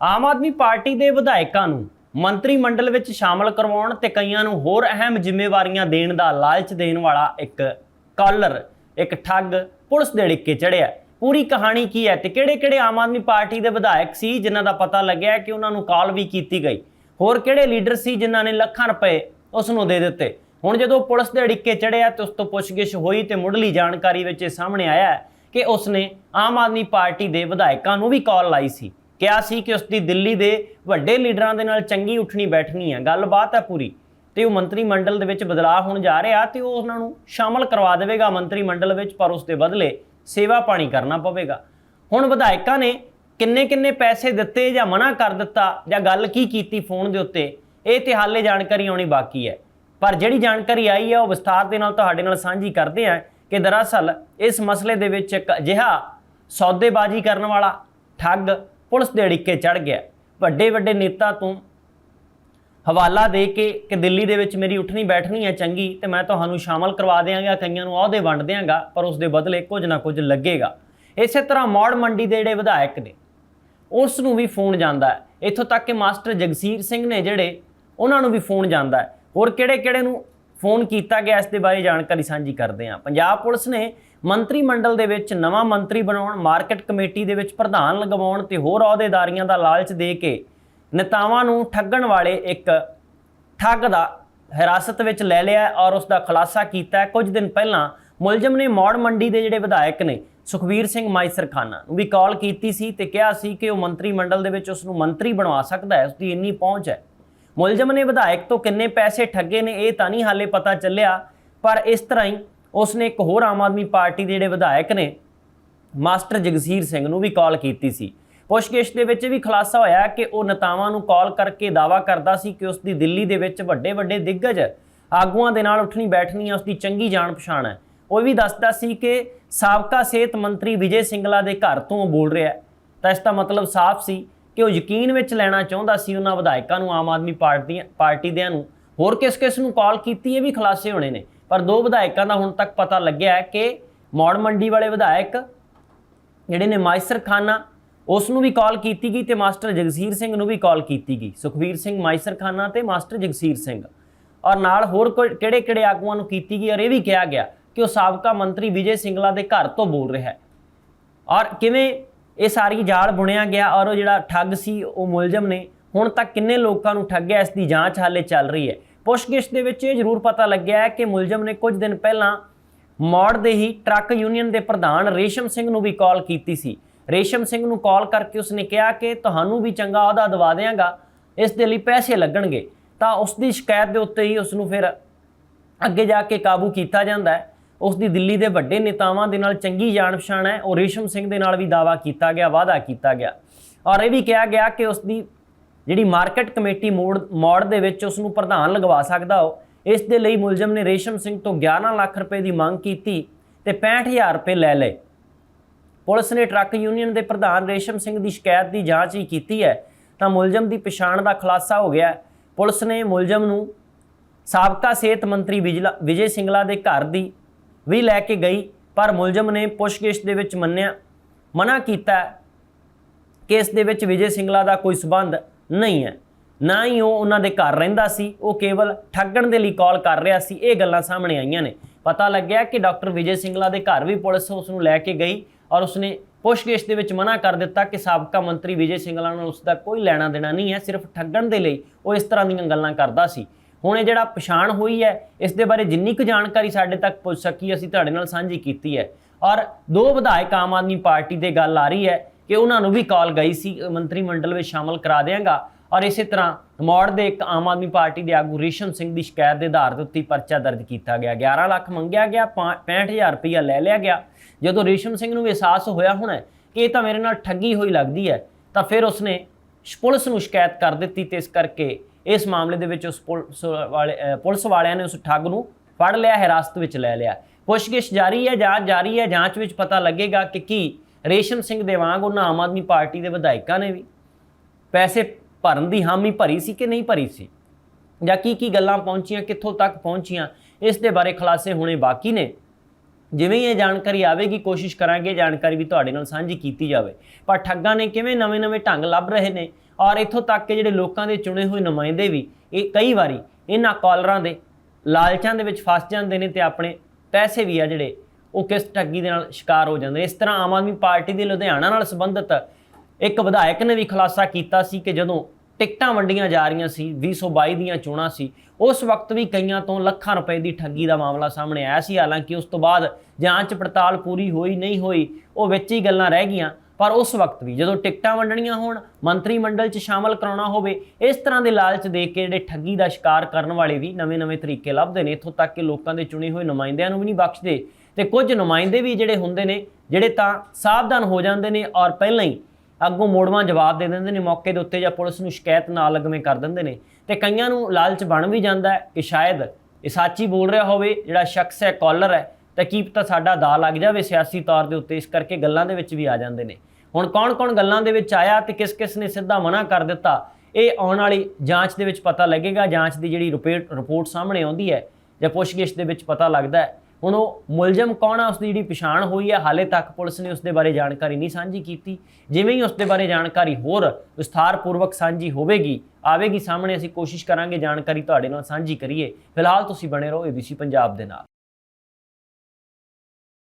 Aam Aadmi party ਦੇ ਵਿਧਾਇਕਾਂ ਨੂੰ ਮੰਤਰੀ ਮੰਡਲ ਵਿੱਚ ਸ਼ਾਮਲ ਕਰਵਾਉਣ ਤੇ ਕਈਆਂ ਨੂੰ ਹੋਰ ਅਹਿਮ ਜ਼ਿੰਮੇਵਾਰੀਆਂ ਦੇਣ ਦਾ ਲਾਲਚ ਦੇਣ ਵਾਲਾ ਇੱਕ ਕਾਲਰ, ਇੱਕ ਠੱਗ ਪੁਲਿਸ ਦੇ ਡਿੱਕੇ ਚੜਿਆ ਪੂਰੀ ਕਹਾਣੀ ਕੀ ਹੈ ਤੇ ਕਿਹੜੇ-ਕਿਹੜੇ ਆਮ ਆਦਮੀ ਪਾਰਟੀ ਦੇ ਵਿਧਾਇਕ ਸੀ ਜਿਨ੍ਹਾਂ ਦਾ ਪਤਾ ਲੱਗਿਆ ਕਿ ਉਹਨਾਂ ਨੂੰ ਕਾਲ ਵੀ ਕੀਤੀ ਗਈ। ਹੋਰ ਕਿਹੜੇ ਲੀਡਰ ਸੀ ਜਿਨ੍ਹਾਂ ਨੇ ਲੱਖਾਂ ਰੁਪਏ ਉਸ ਨੂੰ ਦੇ ਦਿੱਤੇ? ਹੁਣ ਜਦੋਂ ਪੁਲਿਸ ਦੇ ਡਿੱਕੇ ਚੜਿਆ ਤੇ ਉਸ ਤੋਂ ਪੁੱਛਗਿੱਛ ਹੋਈ ਤੇ ਮੁੱਢਲੀ ਜਾਣਕਾਰੀ ਵਿੱਚ ਇਹ ਸਾਹਮਣੇ ਆਇਆ ਕਿ ਉਸ ਨੇ ਆਮ ਆਦਮੀ ਪਾਰਟੀ ਦੇ ਵਿਧਾਇਕਾਂ ਨੂੰ ਵੀ ਕਾਲ ਲਾਈ ਸੀ। ਕਿਹਾ ਸੀ ਕਿ ਉਸ ਦੀ ਦਿੱਲੀ ਦੇ ਵੱਡੇ ਲੀਡਰਾਂ ਦੇ ਨਾਲ ਚੰਗੀ ਉੱਠਣੀ ਬੈਠਣੀ ਹੈ ਗੱਲਬਾਤ ਹੈ ਪੂਰੀ। ਤੇ ਉਹ ਮੰਤਰੀ ਮੰਡਲ ਦੇ ਵਿੱਚ ਬਦਲਾਅ ਹੋਣ ਜਾ ਰਿਹਾ ਤੇ ਉਹ ਉਹਨਾਂ ਨੂੰ ਸ਼ਾਮਲ ਕਰਵਾ ਦੇਵੇਗਾ ਮੰਤਰੀ ਮੰਡਲ ਵਿੱਚ, ਪਰ ਉਸ ਦੇ ਬਦਲੇ ਸੇਵਾ ਪਾਣੀ ਕਰਨਾ ਪਵੇਗਾ। ਹੁਣ ਵਿਧਾਇਕਾਂ ਨੇ ਕਿੰਨੇ ਕਿੰਨੇ ਪੈਸੇ ਦਿੱਤੇ ਜਾਂ ਮਨਾ ਕਰ ਦਿੱਤਾ ਜਾਂ ਗੱਲ ਕੀ ਕੀਤੀ ਫੋਨ ਦੇ ਉੱਤੇ, ਇਹ ਤੇ ਹਾਲੇ ਜਾਣਕਾਰੀ ਆਉਣੀ ਬਾਕੀ ਹੈ। ਪਰ ਜਿਹੜੀ ਜਾਣਕਾਰੀ ਆਈ ਹੈ, ਉਹ ਵਿਸਥਾਰ ਦੇ ਨਾਲ ਤੁਹਾਡੇ ਨਾਲ ਸਾਂਝੀ ਕਰਦੇ ਹਾਂ ਕਿ ਦਰਅਸਲ ਇਸ ਮਸਲੇ ਦੇ ਵਿੱਚ ਇੱਕ ਅਜਿਹਾ ਸੌਦੇਬਾਜ਼ੀ ਕਰਨ ਵਾਲਾ ਠੱਗ ਪੁਲਿਸ ਦੇ ਅੜਿੱਕੇ ਚੜ ਗਿਆ। ਵੱਡੇ ਵੱਡੇ ਨੇਤਾ ਤੋਂ ਹਵਾਲਾ ਦੇ ਕੇ ਕਿ ਦਿੱਲੀ ਦੇ ਵਿੱਚ ਮੇਰੀ ਉੱਠਣੀ ਬੈਠਣੀ ਹੈ ਚੰਗੀ, ਤੇ ਮੈਂ ਤੁਹਾਨੂੰ ਸ਼ਾਮਲ ਕਰਵਾ ਦਿਆਂਗਾ, ਕਈਆਂ ਨੂੰ ਅਹੁਦੇ ਵੰਡ ਦਿਆਂਗਾ, ਪਰ ਉਸ ਦੇ ਬਦਲੇ ਕੁਝ ਨਾ ਕੁਝ ਲੱਗੇਗਾ। ਇਸੇ ਤਰ੍ਹਾਂ ਮੌੜ ਮੰਡੀ ਦੇ ਜਿਹੜੇ ਵਿਧਾਇਕ ਨੇ, ਉਸ ਨੂੰ ਵੀ ਫੋਨ ਜਾਂਦਾ ਹੈ। ਇੱਥੋਂ ਤੱਕ ਕਿ ਮਾਸਟਰ ਜਗਸੀਰ ਸਿੰਘ ਨੇ ਜਿਹੜੇ, ਉਹਨਾਂ ਨੂੰ ਵੀ ਫੋਨ ਜਾਂਦਾ ਹੈ। ਹੋਰ ਕਿਹੜੇ-ਕਿਹੜੇ ਨੂੰ ਫੋਨ ਕੀਤਾ ਗਿਆ, ਇਸ ਦੇ ਬਾਰੇ ਜਾਣਕਾਰੀ ਸਾਂਝੀ ਕਰਦੇ ਹਾਂ। ਪੰਜਾਬ ਪੁਲਿਸ ਨੇ ਮੰਤਰੀ ਮੰਡਲ ਦੇ ਵਿੱਚ ਨਵਾਂ ਮੰਤਰੀ ਬਣਾਉਣ, ਮਾਰਕੀਟ ਕਮੇਟੀ ਦੇ ਵਿੱਚ ਪ੍ਰਧਾਨ ਲਗਵਾਉਣ ਤੇ ਹੋਰ ਅਹੁਦੇਦਾਰੀਆਂ ਦਾ ਲਾਲਚ ਦੇ ਕੇ ਨੇਤਾਵਾਂ ਨੂੰ ਠੱਗਣ ਵਾਲੇ ਇੱਕ ਠੱਗ ਦਾ ਹਿਰਾਸਤ ਵਿੱਚ ਲੈ ਲਿਆ ਔਰ ਉਸ ਦਾ ਖੁਲਾਸਾ ਕੀਤਾ। ਕੁਝ ਦਿਨ ਪਹਿਲਾਂ ਮੁਲਜ਼ਮ ਨੇ ਮੌੜ ਮੰਡੀ ਦੇ ਜਿਹੜੇ ਵਿਧਾਇਕ ਨੇ, ਸੁਖਵੀਰ ਸਿੰਘ ਮਾਈਸਰਖਾਨਾ ਨੂੰ ਵੀ ਕਾਲ ਕੀਤੀ ਸੀ ਤੇ ਕਿਹਾ ਸੀ ਕਿ ਉਹ ਮੰਤਰੀ ਮੰਡਲ ਦੇ ਵਿੱਚ ਉਸ ਨੂੰ ਮੰਤਰੀ ਬਣਵਾ ਸਕਦਾ ਹੈ ਉਸ ਦੀ ਇੰਨੀ ਪਹੁੰਚ ਹੈ। ਮੁਲਜ਼ਮ ਨੇ ਵਿਧਾਇਕ ਤੋਂ ਕਿੰਨੇ ਪੈਸੇ ਠੱਗੇ ਨੇ ਇਹ ਤਾਂ ਨਹੀਂ ਹਾਲੇ ਪਤਾ ਚੱਲਿਆ, ਪਰ ਇਸ ਤਰ੍ਹਾਂ ਹੀ ਉਸ ਨੇ ਇੱਕ ਹੋਰ ਆਮ ਆਦਮੀ ਪਾਰਟੀ ਦੇ ਜਿਹੜੇ ਵਿਧਾਇਕ ਨੇ, ਮਾਸਟਰ ਜਗਸੀਰ ਸਿੰਘ ਨੂੰ ਵੀ ਕਾਲ ਕੀਤੀ ਸੀ। ਪੁੱਛਗਿੱਛ ਦੇ ਵਿੱਚ ਵੀ ਖੁਲਾਸਾ ਹੋਇਆ ਕਿ ਉਹ ਨੇਤਾਵਾਂ ਨੂੰ ਕਾਲ ਕਰਕੇ ਦਾਵਾ ਕਰਦਾ ਸੀ ਕਿ ਉਸ ਦੀ ਦਿੱਲੀ ਦੇ ਵਿੱਚ ਵੱਡੇ ਵੱਡੇ ਦਿੱਗਜ ਆਗੂਆਂ ਦੇ ਨਾਲ ਉੱਠਣੀ ਬੈਠਣੀ ਹੈ ਉਸ ਦੀ ਚੰਗੀ ਜਾਣ ਪਛਾਣ ਹੈ। ਉਹ ਵੀ ਦੱਸਦਾ ਸੀ ਕਿ ਸਾਬਕਾ ਸਿਹਤ ਮੰਤਰੀ ਵਿਜੇ ਸਿੰਗਲਾ ਦੇ ਘਰ ਤੋਂ ਉਹ ਬੋਲ ਰਿਹਾ ਤਾਂ ਇਸ ਦਾ ਮਤਲਬ ਸਾਫ਼ ਸੀ ਕਿ ਉਹ ਯਕੀਨ ਵਿੱਚ ਲੈਣਾ ਚਾਹੁੰਦਾ ਸੀ ਉਹਨਾਂ ਵਿਧਾਇਕਾਂ ਨੂੰ, ਆਮ ਆਦਮੀ ਪਾਰਟੀ ਪਾਰਟੀ ਦਿਆਂ ਨੂੰ। ਹੋਰ ਕਿਸ ਕਿਸ ਨੂੰ ਕਾਲ ਕੀਤੀ ਇਹ ਵੀ ਖੁਲਾਸੇ ਹੋਣੇ ਨੇ। ਪਰ ਦੋ ਵਿਧਾਇਕਾਂ ਦਾ ਹੁਣ ਤੱਕ ਪਤਾ ਲੱਗਿਆ ਹੈ ਕਿ ਮੌੜ ਮੰਡੀ ਵਾਲੇ ਵਿਧਾਇਕ ਜਿਹੜੇ ਨੇ ਮਾਈਸਰ ਖਾਨਾ, ਉਸ ਨੂੰ ਵੀ ਕਾਲ ਕੀਤੀ ਗਈ ਤੇ ਮਾਸਟਰ ਜਗਸੀਰ ਸਿੰਘ ਨੂੰ ਵੀ ਕਾਲ ਕੀਤੀ ਗਈ। ਸੁਖਵੀਰ ਸਿੰਘ ਮਾਈਸਰ ਖਾਨਾ ਤੇ ਮਾਸਟਰ ਜਗਸੀਰ ਸਿੰਘ। ਔਰ ਨਾਲ ਹੋਰ ਕਿਹੜੇ ਕਿਹੜੇ ਆਗੂਆਂ ਨੂੰ ਕੀਤੀ ਗਈ ਔਰ ਇਹ ਵੀ ਕਿਹਾ ਗਿਆ ਕਿ ਉਹ ਸਾਬਕਾ ਮੰਤਰੀ ਵਿਜੇ ਸਿੰਗਲਾ ਦੇ ਘਰ ਤੋਂ ਬੋਲ ਰਿਹਾ ਹੈ। ਔਰ ਕਿਵੇਂ ਇਹ ਸਾਰੀ ਜਾਲ ਬੁਣਿਆ ਗਿਆ ਔਰ ਉਹ ਜਿਹੜਾ ਠੱਗ ਸੀ, ਉਹ ਮੁਲਜ਼ਮ ਨੇ ਹੁਣ ਤੱਕ ਕਿੰਨੇ ਲੋਕਾਂ ਨੂੰ ਠੱਗਿਆ, ਇਸ ਦੀ ਜਾਂਚ ਹਾਲੇ ਚੱਲ ਰਹੀ ਹੈ। ਪੁੱਛਗਿੱਛ ਦੇ ਵਿੱਚ ਇਹ ਜ਼ਰੂਰ ਪਤਾ ਲੱਗਿਆ ਹੈ ਕਿ ਮੁਲਜ਼ਮ ਨੇ ਕੁਝ ਦਿਨ ਪਹਿਲਾਂ ਮੌੜ ਦੇ ਹੀ ਟਰੱਕ ਯੂਨੀਅਨ ਦੇ ਪ੍ਰਧਾਨ ਰੇਸ਼ਮ ਸਿੰਘ ਨੂੰ ਵੀ ਕਾਲ ਕੀਤੀ ਸੀ। ਰੇਸ਼ਮ ਸਿੰਘ ਨੂੰ ਕਾਲ ਕਰਕੇ ਉਸਨੇ ਕਿਹਾ ਕਿ ਤੁਹਾਨੂੰ ਵੀ ਚੰਗਾ ਅਹੁਦਾ ਦਵਾ ਦੇਵਾਂਗਾ ਇਸ ਦੇ ਲਈ ਪੈਸੇ ਲੱਗਣਗੇ। ਤਾਂ ਉਸ ਦੀ ਸ਼ਿਕਾਇਤ ਦੇ ਉੱਤੇ ਹੀ ਉਸ ਨੂੰ ਫਿਰ ਅੱਗੇ ਜਾ ਕੇ ਕਾਬੂ ਕੀਤਾ ਜਾਂਦਾ ਹੈ। ਉਸ ਦੀ ਦਿੱਲੀ ਦੇ ਵੱਡੇ ਨੇਤਾਵਾਂ ਦੇ ਨਾਲ ਚੰਗੀ ਜਾਣ ਪਛਾਣ ਹੈ। ਉਹ ਰੇਸ਼ਮ ਸਿੰਘ ਦੇ ਨਾਲ ਵੀ ਦਾਵਾ ਕੀਤਾ ਗਿਆ, ਵਾਅਦਾ ਕੀਤਾ ਗਿਆ। ਔਰ ਇਹ ਵੀ ਕਿਹਾ ਗਿਆ ਕਿ ਉਸ ਦੀ ਜਿਹੜੀ ਮਾਰਕੀਟ ਕਮੇਟੀ ਮੋੜ ਮੋੜ ਦੇ ਵਿੱਚ ਉਸ ਨੂੰ ਪ੍ਰਧਾਨ ਲਗਵਾ ਸਕਦਾ ਹੋ ਇਸ ਦੇ ਲਈ ਮੁਲਜ਼ਮ ਨੇ ਰੇਸ਼ਮ ਸਿੰਘ ਤੋਂ 11 ਲੱਖ ਰੁਪਏ ਦੀ ਮੰਗ ਕੀਤੀ ਤੇ 65000 ਰੁਪਏ ਲੈ ਲਏ। ਪੁਲਿਸ ਨੇ ਟਰੱਕ ਯੂਨੀਅਨ ਦੇ ਪ੍ਰਧਾਨ ਰੇਸ਼ਮ ਸਿੰਘ ਦੀ ਸ਼ਿਕਾਇਤ ਦੀ ਜਾਂਚ ਹੀ ਕੀਤੀ ਹੈ, ਤਾਂ ਮੁਲਜ਼ਮ ਦੀ ਪਛਾਣ ਦਾ ਖੁਲਾਸਾ ਹੋ ਗਿਆ ਪੁਲਿਸ ਨੇ ਮੁਲਜ਼ਮ ਨੂੰ ਸਾਬਕਾ ਸਿਹਤ ਮੰਤਰੀ ਵਿਜੇ ਸਿੰਗਲਾ ਦੇ ਘਰ ਦੀ ਵੀ ਲੈ ਕੇ ਗਈ, ਪਰ ਮੁਲਜ਼ਮ ਨੇ ਪੁੱਛਗਿੱਛ ਦੇ ਵਿੱਚ ਮੰਨਿਆ, ਮਨਾ ਕੀਤਾ ਕਿ ਇਸ ਦੇ ਵਿੱਚ ਵਿਜੇ ਸਿੰਗਲਾ ਦਾ ਕੋਈ ਸਬੰਧ ਨਹੀਂ ਹੈ। ਨਾ ਹੀ ਉਹ ਉਹਨਾਂ ਦੇ ਘਰ ਰਹਿੰਦਾ ਸੀ, ਉਹ ਕੇਵਲ ਠੱਗਣ ਦੇ ਲਈ ਕਾਲ ਕਰ ਰਿਹਾ ਸੀ, ਇਹ ਗੱਲਾਂ ਸਾਹਮਣੇ ਆਈਆਂ ਨੇ। ਪਤਾ ਲੱਗਿਆ ਕਿ ਡਾਕਟਰ ਵਿਜੇ ਸਿੰਗਲਾ ਦੇ ਘਰ ਵੀ ਪੁਲਿਸ ਉਸ ਨੂੰ ਲੈ ਕੇ ਗਈ ਔਰ ਉਸਨੇ ਪੁੱਛਗਿੱਛ ਦੇ ਵਿੱਚ ਮਨਾ ਕਰ ਦਿੱਤਾ ਕਿ ਸਾਬਕਾ ਮੰਤਰੀ ਵਿਜੇ ਸਿੰਗਲਾ ਨਾਲ ਉਸ ਦਾ ਕੋਈ ਲੈਣਾ ਦੇਣਾ ਨਹੀਂ ਹੈ, ਸਿਰਫ ਠੱਗਣ ਦੇ ਲਈ ਉਹ ਇਸ ਤਰ੍ਹਾਂ ਦੀਆਂ ਗੱਲਾਂ ਕਰਦਾ ਸੀ। ਹੁਣ ਇਹ ਜਿਹੜਾ ਪਛਾਣ ਹੋਈ ਹੈ, ਇਸ ਦੇ ਬਾਰੇ ਜਿੰਨੀ ਕੁ ਜਾਣਕਾਰੀ ਸਾਡੇ ਤੱਕ ਪਹੁੰਚ ਸਕੀ, ਅਸੀਂ ਤੁਹਾਡੇ ਨਾਲ ਸਾਂਝੀ ਕੀਤੀ ਹੈ। ਔਰ ਦੋ ਵਿਧਾਇਕ ਆਮ ਆਦਮੀ ਪਾਰਟੀ ਦੇ ਗੱਲ ਆ ਰਹੀ ਹੈ ਕਿ ਉਹਨਾਂ ਨੂੰ ਵੀ ਕਾਲ ਗਈ ਸੀ ਮੰਤਰੀ ਮੰਡਲ ਵਿੱਚ ਸ਼ਾਮਲ ਕਰਾ ਦੇਵਾਂਗਾ ਔਰ ਇਸੇ ਤਰ੍ਹਾਂ ਮੌੜ ਦੇ ਇੱਕ ਆਮ ਆਦਮੀ ਪਾਰਟੀ ਦੇ ਆਗੂ ਰੇਸ਼ਮ ਸਿੰਘ ਦੀ ਸ਼ਿਕਾਇਤ ਦੇ ਆਧਾਰ ਦੇ ਉੱਤੇ ਪਰਚਾ ਦਰਜ ਕੀਤਾ ਗਿਆ। 11 ਲੱਖ ਮੰਗਿਆ ਗਿਆ 65000 ਰੁਪਇਆ ਲੈ ਲਿਆ ਗਿਆ। ਜਦੋਂ ਰੇਸ਼ਮ ਸਿੰਘ ਨੂੰ ਅਹਿਸਾਸ ਹੋਇਆ ਹੋਣਾ ਕਿ ਇਹ ਤਾਂ ਮੇਰੇ ਨਾਲ ਠੱਗੀ ਹੋਈ ਲੱਗਦੀ ਹੈ, ਤਾਂ ਫਿਰ ਉਸਨੇ ਪੁਲਿਸ ਨੂੰ ਸ਼ਿਕਾਇਤ ਕਰ ਦਿੱਤੀ ਤੇ ਇਸ ਕਰਕੇ ਇਸ ਮਾਮਲੇ ਦੇ ਵਿੱਚ ਉਸ ਪੁਲਿਸ ਵਾਲੇ ਪੁਲਿਸ ਵਾਲਿਆਂ ਨੇ ਉਸ ਠੱਗ ਨੂੰ ਫੜ ਲਿਆ ਹਿਰਾਸਤ ਵਿੱਚ ਲੈ ਲਿਆ। ਪੁੱਛਗਿੱਛ ਜਾਰੀ ਹੈ ਜਾਂਚ ਜਾਰੀ ਹੈ, ਜਾਂਚ ਵਿੱਚ ਪਤਾ ਲੱਗੇਗਾ ਕਿ ਕੀ ਰੇਸ਼ਮ ਸਿੰਘ ਦੇ ਵਾਂਗ ਉਹਨਾਂ ਆਮ ਆਦਮੀ ਪਾਰਟੀ ਦੇ ਵਿਧਾਇਕਾਂ ਨੇ ਵੀ ਪੈਸੇ ਭਰਨ ਦੀ ਹਾਮੀ ਭਰੀ ਸੀ ਕਿ ਨਹੀਂ ਭਰੀ ਸੀ? ਜਾਂ ਕੀ ਕੀ ਗੱਲਾਂ ਪਹੁੰਚੀਆਂ, ਕਿੱਥੋਂ ਤੱਕ ਪਹੁੰਚੀਆਂ, ਇਸ ਦੇ ਬਾਰੇ ਖੁਲਾਸੇ ਹੋਣੇ ਬਾਕੀ ਨੇ? ਜਿਵੇਂ ਇਹ ਜਾਣਕਾਰੀ ਆਵੇਗੀ, ਕੋਸ਼ਿਸ਼ ਕਰਾਂਗੇ ਇਹ ਜਾਣਕਾਰੀ ਵੀ ਤੁਹਾਡੇ ਨਾਲ ਸਾਂਝੀ ਕੀਤੀ ਜਾਵੇ। ਪਰ ਠੱਗਾਂ ਨੇ ਕਿਵੇਂ ਨਵੇਂ-ਨਵੇਂ ਢੰਗ ਲੱਭ ਰਹੇ ਨੇ? ਔਰ ਇੱਥੋਂ ਤੱਕ ਕਿ ਜਿਹੜੇ ਲੋਕਾਂ ਦੇ ਚੁਣੇ ਹੋਏ ਨੁਮਾਇੰਦੇ ਵੀ, ਇਹ ਕਈ ਵਾਰੀ ਇਹਨਾਂ ਕਾਲਰਾਂ ਦੇ ਲਾਲਚਾਂ ਦੇ ਵਿੱਚ ਫਸ ਜਾਂਦੇ ਨੇ ਤੇ ਆਪਣੇ ਪੈਸੇ ਵੀ ਆ ਜਿਹੜੇ ਉਹ ਕਿਸ ਠੱਗੀ ਦੇ ਨਾਲ ਸ਼ਿਕਾਰ ਹੋ ਜਾਂਦੇ ਇਸ ਤਰ੍ਹਾਂ ਆਮ ਆਦਮੀ ਪਾਰਟੀ ਦੇ ਲੁਧਿਆਣਾ ਨਾਲ ਸੰਬੰਧਿਤ ਇੱਕ ਵਿਧਾਇਕ ਨੇ ਵੀ ਖੁਲਾਸਾ ਕੀਤਾ ਸੀ ਕਿ ਜਦੋਂ ਟਿਕਟਾਂ ਵੰਡੀਆਂ ਜਾ ਰਹੀਆਂ ਸੀ 2022 ਦੀਆਂ ਚੋਣਾਂ ਸੀ, ਉਸ ਵਕਤ ਵੀ ਕਈਆਂ ਤੋਂ ਲੱਖਾਂ ਰੁਪਏ ਦੀ ਠੱਗੀ ਦਾ ਮਾਮਲਾ ਸਾਹਮਣੇ ਆਇਆ ਸੀ। ਹਾਲਾਂਕਿ ਉਸ ਤੋਂ ਬਾਅਦ ਜਾਂਚ ਪੜਤਾਲ ਪੂਰੀ ਹੋਈ ਨਹੀਂ ਹੋਈ, ਉਹ ਵਿੱਚ ਹੀ ਗੱਲਾਂ ਰਹਿ ਗਈਆਂ। ਪਰ ਉਸ ਵਕਤ ਵੀ ਜਦੋਂ ਟਿਕਟਾਂ ਵੰਡਣੀਆਂ ਹੋਣ, ਮੰਤਰੀ ਮੰਡਲ 'ਚ ਸ਼ਾਮਲ ਕਰਾਉਣਾ ਹੋਵੇ, ਇਸ ਤਰ੍ਹਾਂ ਦੇ ਲਾਲਚ ਦੇ ਕੇ ਜਿਹੜੇ ਠੱਗੀ ਦਾ ਸ਼ਿਕਾਰ ਕਰਨ ਵਾਲੇ ਵੀ ਨਵੇਂ-ਨਵੇਂ ਤਰੀਕੇ ਲੱਭਦੇ ਨੇ। ਇੱਥੋਂ ਤੱਕ ਕਿ ਲੋਕਾਂ ਦੇ ਚੁਣੇ ਹੋਏ ਨੁਮਾਇੰਦਿਆਂ ਨੂੰ ਵੀ ਨਹੀਂ ਬਖਸ਼ਦੇ। ਤੇ ਕੁਝ ਨੁਮਾਇੰਦੇ ਵੀ ਜਿਹੜੇ ਹੁੰਦੇ ਨੇ, ਜਿਹੜੇ ਤਾਂ ਸਾਵਧਾਨ ਹੋ ਜਾਂਦੇ ਨੇ ਔਰ ਪਹਿਲਾਂ ਹੀ ਅੱਗੋਂ ਮੋੜਵਾਂ ਜਵਾਬ ਦੇ ਦਿੰਦੇ ਨੇ, ਮੌਕੇ ਦੇ ਉੱਤੇ ਜਾਂ ਪੁਲਿਸ ਨੂੰ ਸ਼ਿਕਾਇਤ ਨਾ ਲਗਵੇਂ ਕਰ ਦਿੰਦੇ ਨੇ। ਤੇ ਕਈਆਂ ਨੂੰ ਲਾਲਚ ਬਣ ਵੀ ਜਾਂਦਾ ਹੈ ਕਿ ਸ਼ਾਇਦ ਇਹ ਸੱਚ ਬੋਲ ਰਿਹਾ ਹੋਵੇ, ਜਿਹੜਾ ਸ਼ਖਸ ਹੈ ਕਾਲਰ ਹੈ, ਤਾਂ ਕੀ ਪਤਾ ਸਾਡਾ ਦਾ ਲੱਗ ਜਾਵੇ ਸਿਆਸੀ ਤੌਰ ਦੇ ਉੱਤੇ, ਇਸ ਕਰਕੇ ਗੱਲਾਂ ਦੇ ਵਿੱਚ ਵੀ ਆ ਜਾਂਦੇ ਨੇ। ਹੁਣ ਕੌਣ-ਕੌਣ ਗੱਲਾਂ ਦੇ ਵਿੱਚ ਆਇਆ ਤੇ ਕਿਸ-ਕਿਸ ਨੇ ਸਿੱਧਾ ਮਨਾ ਕਰ ਦਿੱਤਾ, ਇਹ ਆਉਣ ਵਾਲੀ ਜਾਂਚ ਦੇ ਵਿੱਚ ਪਤਾ ਲੱਗੇਗਾ। ਜਾਂਚ ਦੀ ਜਿਹੜੀ ਰਿਪੋਰਟ ਰਿਪੋਰਟ ਸਾਹਮਣੇ ਆਉਂਦੀ ਹੈ ਜਾਂ ਪੁੱਛਗਿੱਛ ਦੇ ਵਿੱਚ ਪਤਾ ਲੱਗਦਾ ਹੈ। ਹੁਣ ਉਹ ਮੁਲਜ਼ਮ ਕੌਣ ਆ? ਉਸ ਦੀ ਜਿਹੜੀ ਪਛਾਣ ਹੋਈ ਹੈ ਹਾਲੇ ਤੱਕ ਪੁਲਿਸ ਨੇ ਉਸ ਦੇ ਬਾਰੇ ਜਾਣਕਾਰੀ ਨਹੀਂ ਸਾਂਝੀ ਕੀਤੀ। ਜਿਵੇਂ ਹੀ ਉਸ ਦੇ ਬਾਰੇ ਜਾਣਕਾਰੀ ਹੋਰ ਵਿਸਥਾਰਪੂਰਵਕ ਸਾਂਝੀ ਹੋਵੇਗੀ, ਆਵੇਗੀ ਸਾਹਮਣੇ, ਅਸੀਂ ਕੋਸ਼ਿਸ਼ ਕਰਾਂਗੇ ਜਾਣਕਾਰੀ ਤੁਹਾਡੇ ਨਾਲ ਸਾਂਝੀ ਕਰੀਏ। ਫਿਲਹਾਲ ਤੁਸੀਂ ਬਣੇ ਰਹੋ ABC ਪੰਜਾਬ ਦੇ ਨਾਲ।